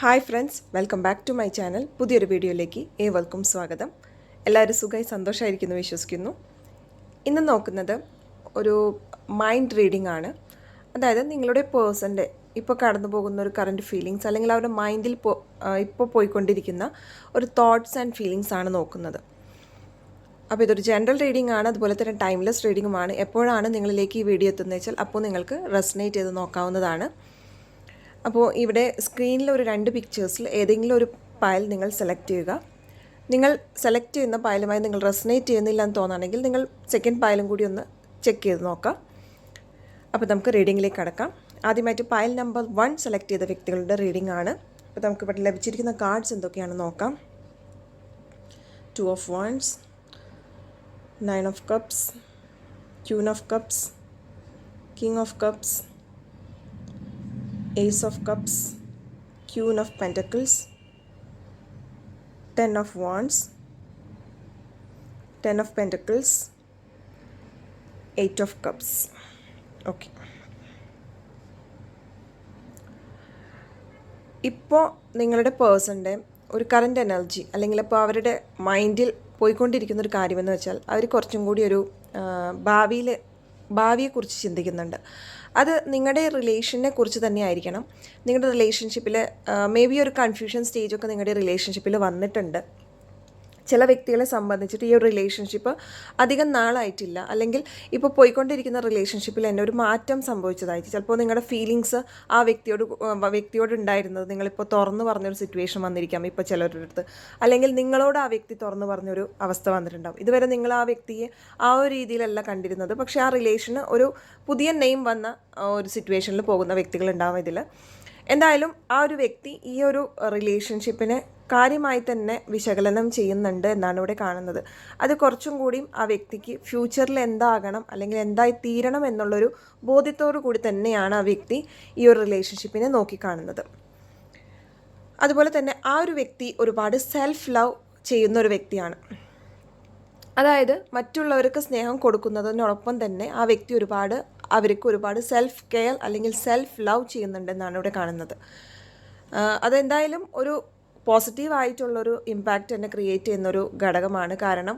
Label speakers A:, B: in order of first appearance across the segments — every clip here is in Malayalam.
A: Hi friends welcome back to my channel പുതിയൊരു വീഡിയോയിലേക്ക് ഏവർക്കും സ്വാഗതം. എല്ലാവരും സുഖമായി സന്തോഷമായിരിക്കുന്നു വിശ്വസിക്കുന്നു. ഇന്ന് നോക്കുന്നത് ഒരു മൈൻഡ് റീഡിംഗ് ആണ്. അതായത് നിങ്ങളുടെ പേഴ്സന്റെ ഇപ്പോൾ കടന്നു പോകുന്ന ഒരു കറണ്ട് ഫീലിങ്സ് അല്ലെങ്കിൽ അവരുടെ മൈൻഡിൽ പോ ഇപ്പോൾ പോയിക്കൊണ്ടിരിക്കുന്ന ഒരു തോട്ട്സ് ആൻഡ് ഫീലിങ്സ് ആണ് നോക്കുന്നത്. അപ്പോൾ ഇതൊരു ജനറൽ റീഡിംഗ് ആണ് അതുപോലെ തന്നെ ടൈംലെസ് റീഡിങ്ങുമാണ് എപ്പോഴാണ് നിങ്ങളിലേക്ക് ഈ വീഡിയോ എത്തുന്നത് വെച്ചാൽ അപ്പോൾ നിങ്ങൾക്ക് റെസനേറ്റ് ചെയ്ത് നോക്കാവുന്നതാണ്. അപ്പോൾ ഇവിടെ സ്ക്രീനിൽ ഒരു രണ്ട് പിക്ചേഴ്സിൽ ഏതെങ്കിലും ഒരു പയൽ നിങ്ങൾ സെലക്ട് ചെയ്യുക. നിങ്ങൾ സെലക്ട് ചെയ്യുന്ന പയലുമായി നിങ്ങൾ റെസനേറ്റ് ചെയ്യുന്നില്ല എന്ന് തോന്നുകയാണെങ്കിൽ നിങ്ങൾ സെക്കൻഡ് പയലും കൂടി ഒന്ന് ചെക്ക് ചെയ്ത് നോക്കാം അപ്പോൾ നമുക്ക് റീഡിങ്ങിലേക്ക് കടക്കാം. ആദ്യമായിട്ട് പയൽ നമ്പർ വൺ സെലക്ട് ചെയ്ത വ്യക്തികളുടെ റീഡിംഗ് ആണ്. അപ്പോൾ നമുക്ക് ഇവിടെ ലഭിച്ചിരിക്കുന്ന കാർഡ്സ് എന്തൊക്കെയാണെന്ന് നോക്കാം. Two of wands nine of cups queen of cups king of cups Ace of cups queen of pentacles ten of wands ten of pentacles eight of cups okay ഇപ്പോൾ നിങ്ങളുടെ പേഴ്സന്റെ ഒരു കറണ്ട് എനർജി അല്ലെങ്കിൽ ഇപ്പോൾ അവരുടെ മൈൻഡിൽ പോയിക്കൊണ്ടിരിക്കുന്ന ഒരു കാര്യമെന്ന് വെച്ചാൽ അവർ കുറച്ചും കൂടി ഒരു ഭാവിയിൽ ഭാവിയെക്കുറിച്ച് ചിന്തിക്കുന്നുണ്ട്. അത് നിങ്ങളുടെ റിലേഷനെ കുറിച്ച് തന്നെ ആയിരിക്കണം. നിങ്ങളുടെ റിലേഷൻഷിപ്പിൽ മേ ബി ഒരു കൺഫ്യൂഷൻ സ്റ്റേജൊക്കെ നിങ്ങളുടെ റിലേഷൻഷിപ്പിൽ വന്നിട്ടുണ്ട്. ചില വ്യക്തികളെ സംബന്ധിച്ചിട്ട് ഈ ഒരു റിലേഷൻഷിപ്പ് അധികം നാളായിട്ടില്ല. അല്ലെങ്കിൽ ഇപ്പോൾ പോയിക്കൊണ്ടിരിക്കുന്ന റിലേഷൻഷിപ്പിൽ എന്നെ ഒരു മാറ്റം സംഭവിച്ചതായിട്ട് ചിലപ്പോൾ നിങ്ങളുടെ ഫീലിങ്സ് ആ വ്യക്തിയോട് വ്യക്തിയോട് ഉണ്ടായിരുന്നത് നിങ്ങളിപ്പോൾ തുറന്നു പറഞ്ഞൊരു സിറ്റുവേഷൻ വന്നിരിക്കാം ഇപ്പോൾ ചിലരുടെ അടുത്ത്. അല്ലെങ്കിൽ നിങ്ങളോട് ആ വ്യക്തി തുറന്നു പറഞ്ഞൊരു അവസ്ഥ വന്നിട്ടുണ്ടാവും. ഇതുവരെ നിങ്ങൾ ആ വ്യക്തിയെ ആ ഒരു രീതിയിലല്ല കണ്ടിരുന്നത്. പക്ഷേ ആ റിലേഷന് ഒരു പുതിയ നെയിം വന്ന ഒരു സിറ്റുവേഷനിൽ പോകുന്ന വ്യക്തികളുണ്ടാവും ഇതിൽ എന്തായാലും ആ ഒരു വ്യക്തി ഈ ഒരു റിലേഷൻഷിപ്പിനെ കാര്യമായി തന്നെ വിശകലനം ചെയ്യുന്നുണ്ട് എന്നാണ് ഇവിടെ കാണുന്നത്. അത് കുറച്ചും കൂടിയും ആ വ്യക്തിക്ക് ഫ്യൂച്ചറിൽ എന്താകണം അല്ലെങ്കിൽ എന്തായി തീരണം എന്നുള്ളൊരു ബോധ്യത്തോടു കൂടി തന്നെയാണ് ആ വ്യക്തി ഈ ഒരു റിലേഷൻഷിപ്പിനെ നോക്കിക്കാണുന്നത്. അതുപോലെ തന്നെ ആ ഒരു വ്യക്തി ഒരുപാട് സെൽഫ് ലവ് ചെയ്യുന്ന ഒരു വ്യക്തിയാണ്. അതായത് മറ്റുള്ളവർക്ക് സ്നേഹം കൊടുക്കുന്നതിനോടൊപ്പം തന്നെ ആ വ്യക്തി ഒരുപാട് അവർക്ക് ഒരുപാട് സെൽഫ് കെയർ അല്ലെങ്കിൽ സെൽഫ് ലവ് ചെയ്യുന്നുണ്ടെന്നാണ് ഇവിടെ കാണുന്നത്. അതെന്തായാലും ഒരു പോസിറ്റീവ് ആയിട്ടുള്ളൊരു ഇമ്പാക്റ്റ് തന്നെ ക്രിയേറ്റ് ചെയ്യുന്നൊരു ഘടകമാണ്. കാരണം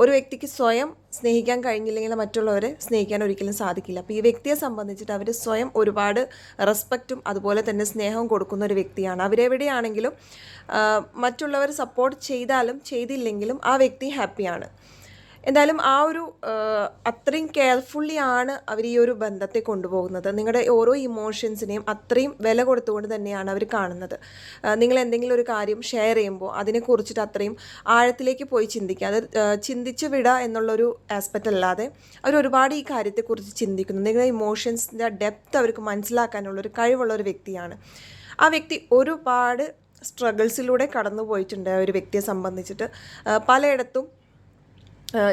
A: ഒരു വ്യക്തിക്ക് സ്വയം സ്നേഹിക്കാൻ കഴിഞ്ഞില്ലെങ്കിൽ മറ്റുള്ളവരെ സ്നേഹിക്കാൻ ഒരിക്കലും സാധിക്കില്ല. അപ്പോൾ ഈ വ്യക്തിയെ സംബന്ധിച്ചിട്ട് അവർ സ്വയം ഒരുപാട് റെസ്പെക്റ്റും അതുപോലെ തന്നെ സ്നേഹവും കൊടുക്കുന്ന ഒരു വ്യക്തിയാണ്. അവരെവിടെയാണെങ്കിലും മറ്റുള്ളവർ സപ്പോർട്ട് ചെയ്താലും ചെയ്തില്ലെങ്കിലും ആ വ്യക്തി ഹാപ്പിയാണ് എന്തായാലും ആ ഒരു അത്രയും കെയർഫുള്ളി ആണ് അവർ ഈ ഒരു ബന്ധത്തെ കൊണ്ടുപോകുന്നത്. നിങ്ങളുടെ ഓരോ ഇമോഷൻസിനെയും അത്രയും വില കൊടുത്തുകൊണ്ട് തന്നെയാണ് അവർ കാണുന്നത്. നിങ്ങൾ എന്തെങ്കിലും ഒരു കാര്യം ഷെയർ ചെയ്യുമ്പോൾ അതിനെക്കുറിച്ചിട്ട് അത്രയും ആഴത്തിലേക്ക് പോയി ചിന്തിക്കുക. അത് ചിന്തിച്ച് വിടുക എന്നുള്ളൊരു ആസ്പെക്റ്റ് അല്ലാതെ അവർ ഒരുപാട് ഈ കാര്യത്തെക്കുറിച്ച് ചിന്തിക്കുന്നു. നിങ്ങളുടെ ഇമോഷൻസിന്റെ ഡെപ്ത് അവർക്ക് മനസ്സിലാക്കാനുള്ളൊരു കഴിവുള്ള ഒരു വ്യക്തിയാണ്. ആ വ്യക്തി ഒരുപാട് സ്ട്രഗിൾസിലൂടെ കടന്നു പോയിട്ടുണ്ട് ഒരു വ്യക്തിയെ സംബന്ധിച്ചിട്ട്. പലയിടത്തും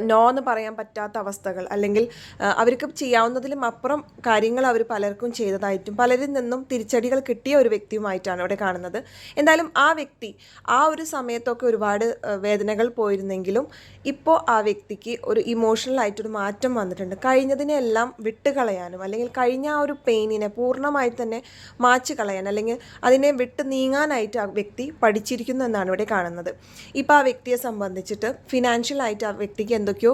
A: നോ എന്ന് പറയാൻ പറ്റാത്ത അവസ്ഥകൾ. അല്ലെങ്കിൽ അവർക്ക് ചെയ്യാവുന്നതിലും അപ്പുറം കാര്യങ്ങൾ അവർ പലർക്കും ചെയ്തതായിട്ടും പലരിൽ നിന്നും തിരിച്ചടികൾ കിട്ടിയ ഒരു വ്യക്തിയുമായിട്ടാണ് ഇവിടെ കാണുന്നത്. എന്തായാലും ആ വ്യക്തി ആ ഒരു സമയത്തൊക്കെ ഒരുപാട് വേദനകൾ പോയിരുന്നെങ്കിലും ഇപ്പോൾ ആ വ്യക്തിക്ക് ഒരു ഇമോഷണൽ ആയിട്ടൊരു മാറ്റം വന്നിട്ടുണ്ട്. കഴിഞ്ഞതിനെല്ലാം വിട്ടുകളയാനും അല്ലെങ്കിൽ കഴിഞ്ഞ ആ ഒരു പെയിനിനെ പൂർണമായി തന്നെ മാച്ച് കളയാൻ അല്ലെങ്കിൽ അതിനെ വിട്ട് നീങ്ങാനായിട്ട് ആ വ്യക്തി പഠിച്ചിരിക്കുന്നു എന്നാണ് ഇവിടെ കാണുന്നത്. ഇപ്പോൾ ആ വ്യക്തിയെ സംബന്ധിച്ചിട്ട് ഫിനാൻഷ്യലായിട്ട് ആ വ്യക്തി വ്യക്തിക്ക് എന്തൊക്കെയോ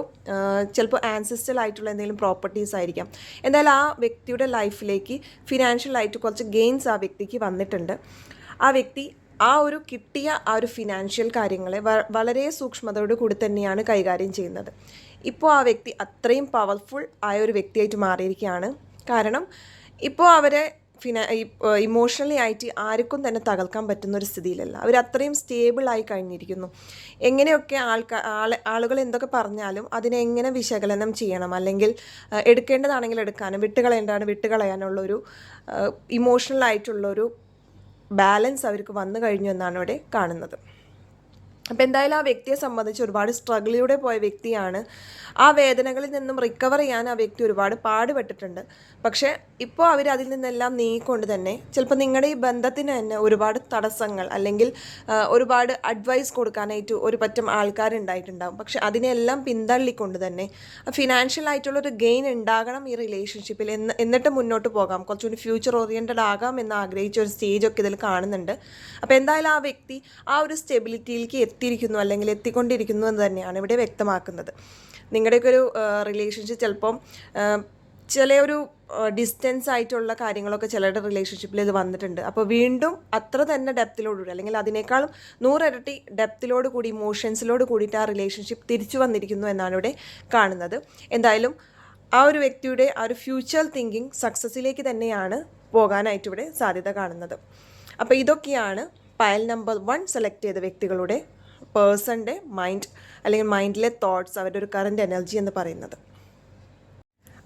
A: ചിലപ്പോൾ ആൻസിസ്റ്റൽ ആയിട്ടുള്ള എന്തെങ്കിലും പ്രോപ്പർട്ടീസ് ആയിരിക്കാം. എന്തായാലും ആ വ്യക്തിയുടെ ലൈഫിലേക്ക് ഫിനാൻഷ്യൽ ആയിട്ട് കുറച്ച് ഗെയിൻസ് ആ വ്യക്തിക്ക് വന്നിട്ടുണ്ട്. ആ വ്യക്തി ആ ഒരു കിട്ടിയ ആ ഒരു ഫിനാൻഷ്യൽ കാര്യങ്ങളെ വളരെ സൂക്ഷ്മതയോട് കൂടി തന്നെയാണ് കൈകാര്യം ചെയ്യുന്നത്. ഇപ്പോൾ ആ വ്യക്തി അത്രയും പവർഫുൾ ആയ ഒരു വ്യക്തിയായിട്ട് മാറിയിരിക്കുകയാണ്. കാരണം ഇപ്പോൾ അവരെ ഫിന ഇമോഷണലി ആയിട്ട് ആർക്കും തന്നെ തകർക്കാൻ പറ്റുന്ന ഒരു സ്ഥിതിയിലല്ല. അവർ അത്രയും സ്റ്റേബിളായി കഴിഞ്ഞിരിക്കുന്നു. എങ്ങനെയൊക്കെ ആൾക്കാർ ആൾ ആളുകൾ എന്തൊക്കെ പറഞ്ഞാലും അതിനെ എങ്ങനെ വിശകലനം ചെയ്യണം? അല്ലെങ്കിൽ എടുക്കേണ്ടതാണെങ്കിൽ എടുക്കാനും വിട്ടുകളയേണ്ടതാണ് വിട്ടുകളയാനുള്ളൊരു ഇമോഷണൽ ആയിട്ടുള്ളൊരു ബാലൻസ് അവർക്ക് വന്നു കഴിഞ്ഞു എന്നാണ് ഇവിടെ കാണുന്നത്. അപ്പോൾ എന്തായാലും ആ വ്യക്തിയെ സംബന്ധിച്ച് ഒരുപാട് സ്ട്രഗിളിലൂടെ പോയ വ്യക്തിയാണ്. ആ വേദനകളിൽ നിന്നും റിക്കവർ ചെയ്യാൻ ആ വ്യക്തി ഒരുപാട് പാടുപെട്ടിട്ടുണ്ട്. പക്ഷേ ഇപ്പോൾ അവർ അതിൽ നിന്നെല്ലാം നീങ്ങിക്കൊണ്ട് തന്നെ ചിലപ്പോൾ നിങ്ങളുടെ ഈ ബന്ധത്തിന് തന്നെ ഒരുപാട് തടസ്സങ്ങൾ അല്ലെങ്കിൽ ഒരുപാട് അഡ്വൈസ് കൊടുക്കാനായിട്ട് ഒരു പറ്റം ആൾക്കാരുണ്ടായിട്ടുണ്ടാകും പക്ഷെ അതിനെല്ലാം പിന്തള്ളിക്കൊണ്ട് തന്നെ ഫിനാൻഷ്യൽ ആയിട്ടുള്ളൊരു ഗെയിൻ ഉണ്ടാകണം ഈ റിലേഷൻഷിപ്പിൽ എന്ന് എന്നിട്ട് മുന്നോട്ട് പോകാം. കുറച്ചുകൂടി ഫ്യൂച്ചർ ഓറിയന്റഡ് ആകാം എന്ന് ആഗ്രഹിച്ച ഒരു സ്റ്റേജൊക്കെ ഇതിൽ കാണുന്നുണ്ട്. അപ്പോൾ എന്തായാലും ആ വ്യക്തി ആ ഒരു സ്റ്റെബിലിറ്റിയിലേക്ക് എത്തിയിരിക്കുന്നു അല്ലെങ്കിൽ എത്തിക്കൊണ്ടിരിക്കുന്നു എന്ന് തന്നെയാണ് ഇവിടെ വ്യക്തമാക്കുന്നത്. നിങ്ങളുടെയൊക്കെ ഒരു റിലേഷൻഷിപ്പ് ചിലപ്പം ചില ഒരു ഡിസ്റ്റൻസ് ആയിട്ടുള്ള കാര്യങ്ങളൊക്കെ ചിലരുടെ റിലേഷൻഷിപ്പിൽ ഇത് വന്നിട്ടുണ്ട്. അപ്പോൾ വീണ്ടും അത്ര തന്നെ ഡെപ്തിലോടുകൂടി അല്ലെങ്കിൽ അതിനേക്കാളും നൂറിരട്ടി ഡെപ്തിലോട് കൂടി ഇമോഷൻസിലോട് കൂടിയിട്ട് ആ റിലേഷൻഷിപ്പ് തിരിച്ചു വന്നിരിക്കുന്നു എന്നാണ് ഇവിടെ കാണുന്നത്. എന്തായാലും ആ ഒരു വ്യക്തിയുടെ ആ ഒരു ഫ്യൂച്ചർ തിങ്കിങ് സക്സസ്സിലേക്ക് തന്നെയാണ് പോകാനായിട്ട് ഇവിടെ സാധ്യത കാണുന്നത്. അപ്പോൾ ഇതൊക്കെയാണ് പയൽ നമ്പർ വൺ സെലക്ട് ചെയ്ത വ്യക്തികളുടെ പേഴ്സന്റെ മൈൻഡ് അല്ലെങ്കിൽ മൈൻഡിലെ തോട്ട്സ് അവരുടെ ഒരു കറന്റ് എനർജി എന്ന് പറയുന്നത്.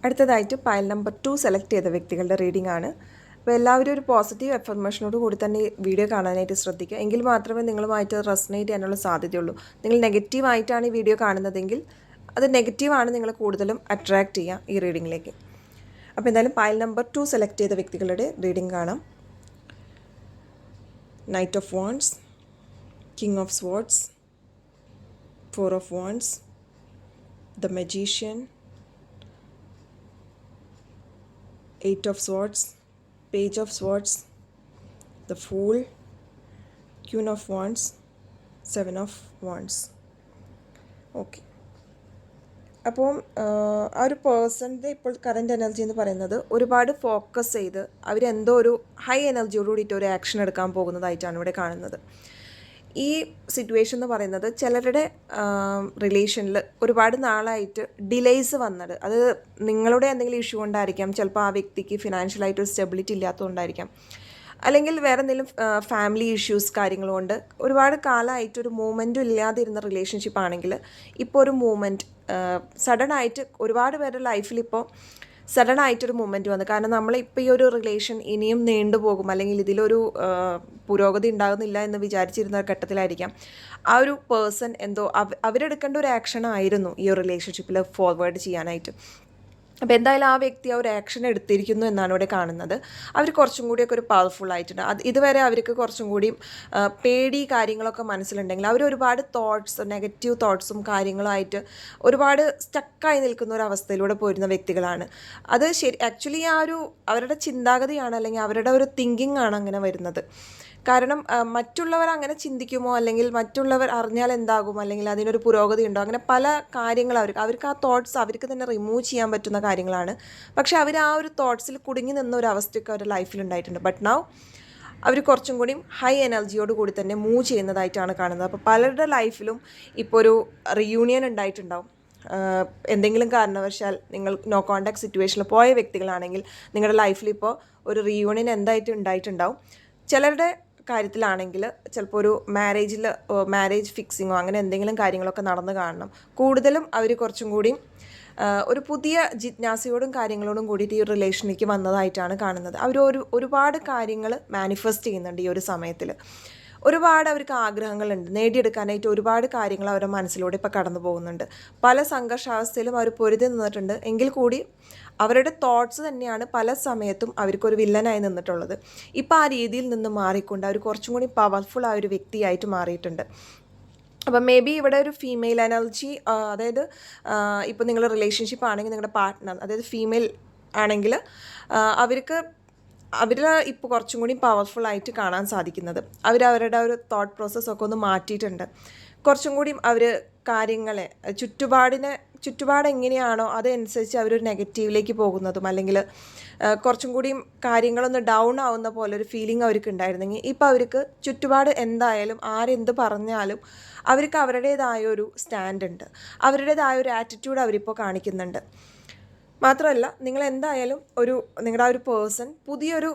A: അടുത്തതായിട്ട് പയൽ നമ്പർ ടു സെലക്ട് ചെയ്ത വ്യക്തികളുടെ റീഡിംഗ് ആണ്. അപ്പോൾ എല്ലാവരും ഒരു പോസിറ്റീവ് എഫർമേഷനോട് കൂടി തന്നെ വീഡിയോ കാണാനായിട്ട് ശ്രദ്ധിക്കുക. എങ്കിൽ മാത്രമേ നിങ്ങളുമായിട്ട് റെസനേറ്റ് ചെയ്യാനുള്ള സാധ്യതയുള്ളൂ. നിങ്ങൾ നെഗറ്റീവായിട്ടാണ് ഈ വീഡിയോ കാണുന്നതെങ്കിൽ അത് നെഗറ്റീവാണ് നിങ്ങൾ കൂടുതലും അട്രാക്റ്റ് ചെയ്യുക ഈ റീഡിങ്ങിലേക്ക് അപ്പോൾ എന്തായാലും പയൽ നമ്പർ ടു സെലക്ട് ചെയ്ത വ്യക്തികളുടെ റീഡിംഗ് കാണാം. Knight of wands king of swords four of wands the magician Eight of Swords, Page of Swords, the Fool, Queen of Wands, Seven of Wands. Okay അപ്പം ആ ഒരു പേഴ്സണിന്റെ ഇപ്പോൾ കറന്റ് എനർജി എന്ന് പറയുന്നത് ഒരുപാട് ഫോക്കസ് ചെയ്ത് അവരെന്തോ ഒരു ഹൈ എനർജിയോട് കൂടിയിട്ട് ഒരു ആക്ഷൻ എടുക്കാൻ പോകുന്നതായിട്ടാണ് ഇവിടെ കാണുന്നത് ഈ സിറ്റുവേഷൻ എന്ന് പറയുന്നത് ചിലരുടെ റിലേഷനിൽ ഒരുപാട് നാളായിട്ട് ഡിലേയ്സ് വന്നത്. അത് നിങ്ങളുടെ എന്തെങ്കിലും ഇഷ്യൂ ഉണ്ടായിരിക്കാം ചിലപ്പോൾ ആ വ്യക്തിക്ക് ഫിനാൻഷ്യലായിട്ട് ഒരു സ്റ്റെബിലിറ്റി ഇല്ലാത്തതുകൊണ്ടായിരിക്കാം. അല്ലെങ്കിൽ വേറെ എന്തെങ്കിലും ഫാമിലി ഇഷ്യൂസ് കാര്യങ്ങൾ കൊണ്ട് ഒരുപാട് കാലമായിട്ട് ഒരു മൂവ്മെന്റും ഇല്ലാതിരുന്ന റിലേഷൻഷിപ്പ് ആണെങ്കിൽ ഇപ്പോൾ ഒരു മൂവ്മെന്റ് സഡൻ ആയിട്ട് ഒരുപാട് പേരുടെ ലൈഫിൽ ഇപ്പോൾ സഡൻ ആയിട്ടൊരു മൂമെന്റ് വന്നു. കാരണം നമ്മൾ ഇപ്പോൾ ഈ ഒരു റിലേഷൻ ഇനിയും നീണ്ടുപോകും അല്ലെങ്കിൽ ഇതിലൊരു പുരോഗതി ഉണ്ടാകുന്നില്ല എന്ന് വിചാരിച്ചിരുന്ന ഘട്ടത്തിലായിരിക്കാം. ആ ഒരു പേഴ്സൺ എന്തോ അവ അവരെടുക്കേണ്ട ഒരു ആക്ഷൻ ആയിരുന്നു ഈ ഒരു റിലേഷൻഷിപ്പിൽ ഫോർവേഡ് ചെയ്യാനായിട്ട്. അപ്പോൾ എന്തായാലും ആ വ്യക്തി ആ ഒരു ആക്ഷൻ എടുത്തിരിക്കുന്നു എന്നാണ് ഇവിടെ കാണുന്നത്. അവർ കുറച്ചും കൂടിയൊക്കെ ഒരു പവർഫുൾ ആയിട്ടുണ്ട്. അത് ഇതുവരെ അവർക്ക് കുറച്ചും കൂടി പേടി കാര്യങ്ങളൊക്കെ മനസ്സിലുണ്ടെങ്കിൽ അവർ ഒരുപാട് തോട്ട്സ് നെഗറ്റീവ് തോട്ട്സും കാര്യങ്ങളുമായിട്ട് ഒരുപാട് സ്റ്റക്കായി നിൽക്കുന്ന ഒരു അവസ്ഥയിലൂടെ പോരുന്ന വ്യക്തികളാണ്. അത് ശരി ആക്ച്വലി ആ ഒരു അവരുടെ ചിന്താഗതിയാണ് അല്ലെങ്കിൽ അവരുടെ ഒരു തിങ്കിങ് ആണ് അങ്ങനെ വരുന്നത്. കാരണം മറ്റുള്ളവർ അങ്ങനെ ചിന്തിക്കുമോ? അല്ലെങ്കിൽ മറ്റുള്ളവർ അറിഞ്ഞാൽ എന്താകും? അല്ലെങ്കിൽ അതിനൊരു പുരോഗതി ഉണ്ടോ? അങ്ങനെ പല കാര്യങ്ങൾ അവർക്ക് അവർക്ക് ആ തോട്ട്സ് അവർക്ക് തന്നെ റിമൂവ് ചെയ്യാൻ പറ്റുന്ന കാര്യങ്ങളാണ്. പക്ഷേ അവർ ആ ഒരു തോട്ട്സിൽ കുടുങ്ങി നിന്ന ഒരു അവസ്ഥയൊക്കെ അവരുടെ ലൈഫിൽ ഉണ്ടായിട്ടുണ്ട്. ബട്ട് നൗ അവർ കുറച്ചും കൂടി ഹൈ എനർജിയോട് കൂടി തന്നെ മൂവ് ചെയ്യുന്നതായിട്ടാണ് കാണുന്നത്. അപ്പോൾ പലരുടെ ലൈഫിലും ഇപ്പോൾ ഒരു റിയൂണിയൻ ഉണ്ടായിട്ടുണ്ടാവും. എന്തെങ്കിലും കാരണവശാൽ നിങ്ങൾ നോ കോണ്ടാക്ട് സിറ്റുവേഷനിൽ പോയ വ്യക്തികളാണെങ്കിൽ നിങ്ങളുടെ ലൈഫിൽ ഇപ്പോൾ ഒരു റിയൂണിയൻ എന്തായിട്ട് ഉണ്ടായിട്ടുണ്ടാവും. ചിലരുടെ കാര്യത്തിലാണെങ്കിൽ ചിലപ്പോൾ ഒരു മാരേജിൽ മാരേജ് ഫിക്സിങ്ങോ അങ്ങനെ എന്തെങ്കിലും കാര്യങ്ങളൊക്കെ നടന്നു കാണണം. കൂടുതലും അവർ കുറച്ചും കൂടി ഒരു പുതിയ ജിജ്ഞാസയോടും കാര്യങ്ങളോടും കൂടിയിട്ട് ഈ റിലേഷനിലേക്ക് വന്നതായിട്ടാണ് കാണുന്നത്. അവർ ഒരു ഒരുപാട് കാര്യങ്ങൾ മാനിഫെസ്റ്റ് ചെയ്യുന്നുണ്ട് ഈ ഒരു സമയത്തിൽ ഒരുപാട് അവർക്ക് ആഗ്രഹങ്ങളുണ്ട്. നേടിയെടുക്കാനായിട്ട് ഒരുപാട് കാര്യങ്ങൾ അവരുടെ മനസ്സിലൂടെ ഇപ്പോൾ കടന്നു പോകുന്നുണ്ട് പല സംഘർഷാവസ്ഥയിലും അവർ പൊരുതി നിന്നിട്ടുണ്ട്. എങ്കിൽ കൂടി അവരുടെ തോട്ട്സ് തന്നെയാണ് പല സമയത്തും അവർക്കൊരു വില്ലനായി നിന്നിട്ടുള്ളത്. ഇപ്പോൾ ആ രീതിയിൽ നിന്ന് മാറിക്കൊണ്ട് അവർ കുറച്ചും കൂടി പവർഫുൾ ആ ഒരു വ്യക്തിയായിട്ട് മാറിയിട്ടുണ്ട്. അപ്പം മേ ബി ഇവിടെ ഒരു ഫീമെയിൽ എനർജി അതായത് ഇപ്പോൾ നിങ്ങൾ റിലേഷൻഷിപ്പ് ആണെങ്കിൽ നിങ്ങളുടെ പാർട്ട്ണർ അതായത് ഫീമെയിൽ ആണെങ്കിൽ അവർക്ക് അവർ ഇപ്പോൾ കുറച്ചും കൂടി പവർഫുൾ ആയിട്ട് കാണാൻ സാധിക്കുന്നത്. അവർ അവരുടെ ഒരു തോട്ട് പ്രോസസ്സൊക്കെ ഒന്ന് മാറ്റിയിട്ടുണ്ട്. കുറച്ചും കൂടി അവർ കാര്യങ്ങളെ ചുറ്റുപാടിനെ ചുറ്റുപാട് എങ്ങനെയാണോ അതനുസരിച്ച് അവരൊരു നെഗറ്റീവിലേക്ക് പോകുന്നതും അല്ലെങ്കിൽ കുറച്ചും കൂടിയും കാര്യങ്ങളൊന്ന് ഡൗൺ ആവുന്ന പോലെ ഒരു ഫീലിംഗ് അവർക്ക് ഉണ്ടായിരുന്നെങ്കിൽ ഇപ്പോൾ അവർക്ക് ചുറ്റുപാട് എന്തായാലും ആരെന്ത് പറഞ്ഞാലും അവർക്ക് അവരുടേതായ ഒരു സ്റ്റാൻഡ് ഉണ്ട്. അവരുടേതായ ഒരു ആറ്റിറ്റ്യൂഡ് അവരിപ്പോൾ കാണിക്കുന്നുണ്ട്. മാത്രമല്ല നിങ്ങൾ എന്തായാലും ഒരു നിങ്ങളുടെ ആ ഒരു പേഴ്സൺ പുതിയൊരു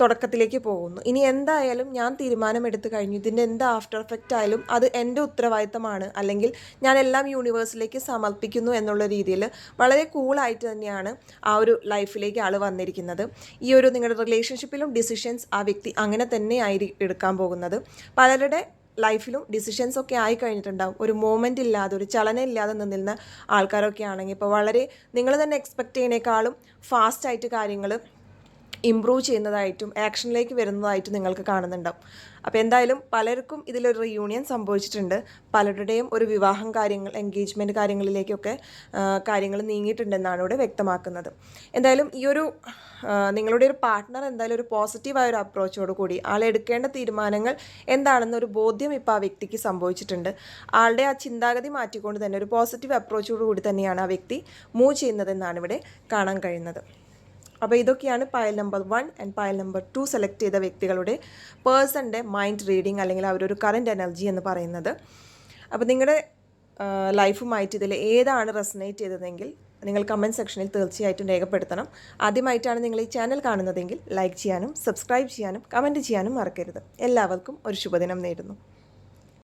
A: തുടക്കത്തിലേക്ക് പോകുന്നു. ഇനി എന്തായാലും ഞാൻ തീരുമാനമെടുത്ത് കഴിഞ്ഞു. ഇതിന്റെ എന്ത് ആഫ്റ്റർ എഫക്റ്റ് ആയാലും അത് എന്റെ ഉത്തരവാദിത്തമാണ്. അല്ലെങ്കിൽ ഞാൻ എല്ലാം യൂണിവേഴ്സിലേക്ക് സമർപ്പിക്കുന്നു എന്നുള്ള രീതിയിൽ വളരെ കൂളായിട്ട് തന്നെയാണ് ആ ഒരു ലൈഫിലേക്ക് ആൾ വന്നിരിക്കുന്നത്. ഈ ഒരു നിങ്ങളുടെ റിലേഷൻഷിപ്പിലും ഡിസിഷൻസ് ആ വ്യക്തി അങ്ങനെ തന്നെ ആയിരിക്കും എടുക്കാൻ പോകുന്നത്. പലരുടെ ലൈഫിലും ഡിസിഷൻസ് ഒക്കെ ആയി കഴിഞ്ഞിട്ടുണ്ടാവും. ഒരു മൂമെന്റ് ഇല്ലാതെ ഒരു ചലനം ഇല്ലാതെ നിന്നിരുന്ന ആൾക്കാരൊക്കെ ആണെങ്കിൽ ഇപ്പോൾ വളരെ നിങ്ങൾ തന്നെ എക്സ്പെക്റ്റ് ചെയ്യുന്നേക്കാളും ഫാസ്റ്റായിട്ട് കാര്യങ്ങൾ ഇമ്പ്രൂവ് ചെയ്യുന്നതായിട്ടും ആക്ഷനിലേക്ക് വരുന്നതായിട്ടും നിങ്ങൾക്ക് കാണുന്നുണ്ടാവും. അപ്പോൾ എന്തായാലും പലർക്കും ഇതിലൊരു റിയൂണിയൻ സംഭവിച്ചിട്ടുണ്ട്. പലരുടെയും ഒരു വിവാഹം കാര്യങ്ങൾ എൻഗേജ്മെന്റ് കാര്യങ്ങളിലേക്കൊക്കെ കാര്യങ്ങൾ നീങ്ങിയിട്ടുണ്ടെന്നാണ് ഇവിടെ വ്യക്തമാക്കുന്നത്. എന്തായാലും ഈ ഒരു നിങ്ങളുടെ ഒരു പാർട്ട്ണർ എന്തായാലും ഒരു പോസിറ്റീവായ ഒരു അപ്രോച്ചോട് കൂടി ആൾ എടുക്കേണ്ട തീരുമാനങ്ങൾ എന്താണെന്നൊരു ബോധ്യം ഇപ്പോൾ ആ വ്യക്തിക്ക് സംഭവിച്ചിട്ടുണ്ട്. ആളുടെ ആ ചിന്താഗതി മാറ്റിക്കൊണ്ട് തന്നെ ഒരു പോസിറ്റീവ് അപ്രോച്ചോട് കൂടി തന്നെയാണ് ആ വ്യക്തി മൂവ് ചെയ്യുന്നതെന്നാണ് ഇവിടെ കാണാൻ കഴിയുന്നത്. അപ്പോൾ ഇതൊക്കെയാണ് pile number one and pile number two select ചെയ്ത വ്യക്തികളുടെ പേഴ്സന്റെ മൈൻഡ് റീഡിംഗ് അല്ലെങ്കിൽ അവരൊരു കറന്റ് എനർജി എന്ന് പറയുന്നത്. അപ്പോൾ നിങ്ങളുടെ ലൈഫുമായിട്ട് ഇതിൽ ഏതാണ് റെസനേറ്റ് ചെയ്തതെങ്കിൽ നിങ്ങൾ കമന്റ് സെക്ഷനിൽ തീർച്ചയായിട്ടും രേഖപ്പെടുത്തണം. ആദ്യമായിട്ടാണ് നിങ്ങൾ ഈ ചാനൽ കാണുന്നതെങ്കിൽ ലൈക്ക് ചെയ്യാനും സബ്സ്ക്രൈബ് ചെയ്യാനും കമന്റ് ചെയ്യാനും മറക്കരുത്. എല്ലാവർക്കും ഒരു ശുഭദിനം നേരുന്നു.